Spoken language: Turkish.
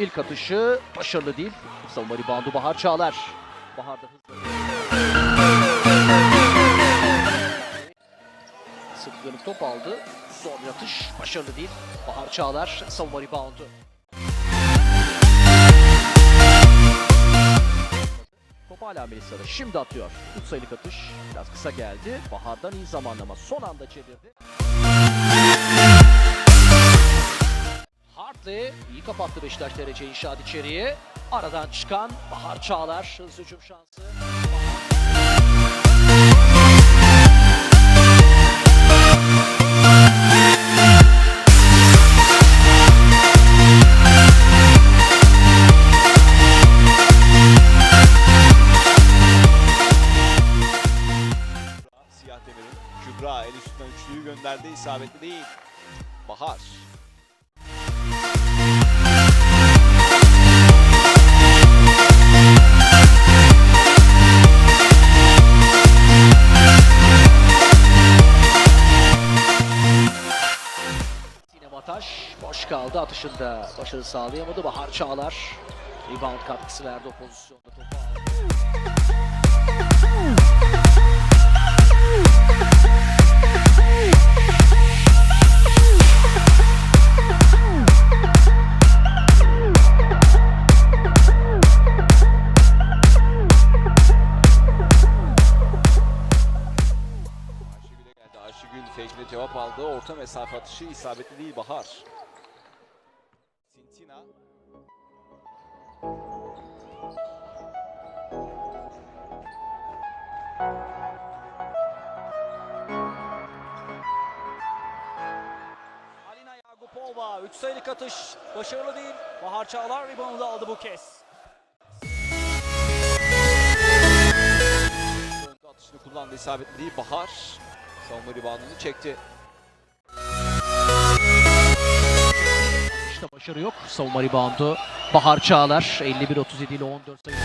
İlk atışı başarılı değil. Savunma ribandı Bahar Çağlar. Bahar da hızlı. Dönüp top aldı. Son atış başarılı değil. Bahar Çağlar savunma ribandı. Top hala Melisa'da. Şimdi atıyor. 3 sayılık atış. Biraz kısa geldi. Bahar'dan iyi zamanlama. Son anda çevirdi. Hartley iyi kapattı Beşiktaş derece inşaat içeriye. Aradan çıkan Bahar Çağlar hızlı hücum şansı. Siyah Demir'in Kübra el üstünden üçlüyü gönderdi. isabetli değil. Bahar. Boş kaldı atışında başarı sağlayamadı. Bahar Çağlar rebound katkısı verdi o pozisyonda topu. Ayşegül fake'le cevap aldı. Orta mesafe atışı isabetli değil Bahar. Sintina. Alina Yagupova 3 sayılık atış başarılı değil. Bahar Çağlar reboundu aldı bu kez. Atışını kullandı. isabetli Bahar. Savunma reboundunu çekti. Başarı yok. Savunma reboundu Bahar Çağlar 51-37 ile 14 sayı.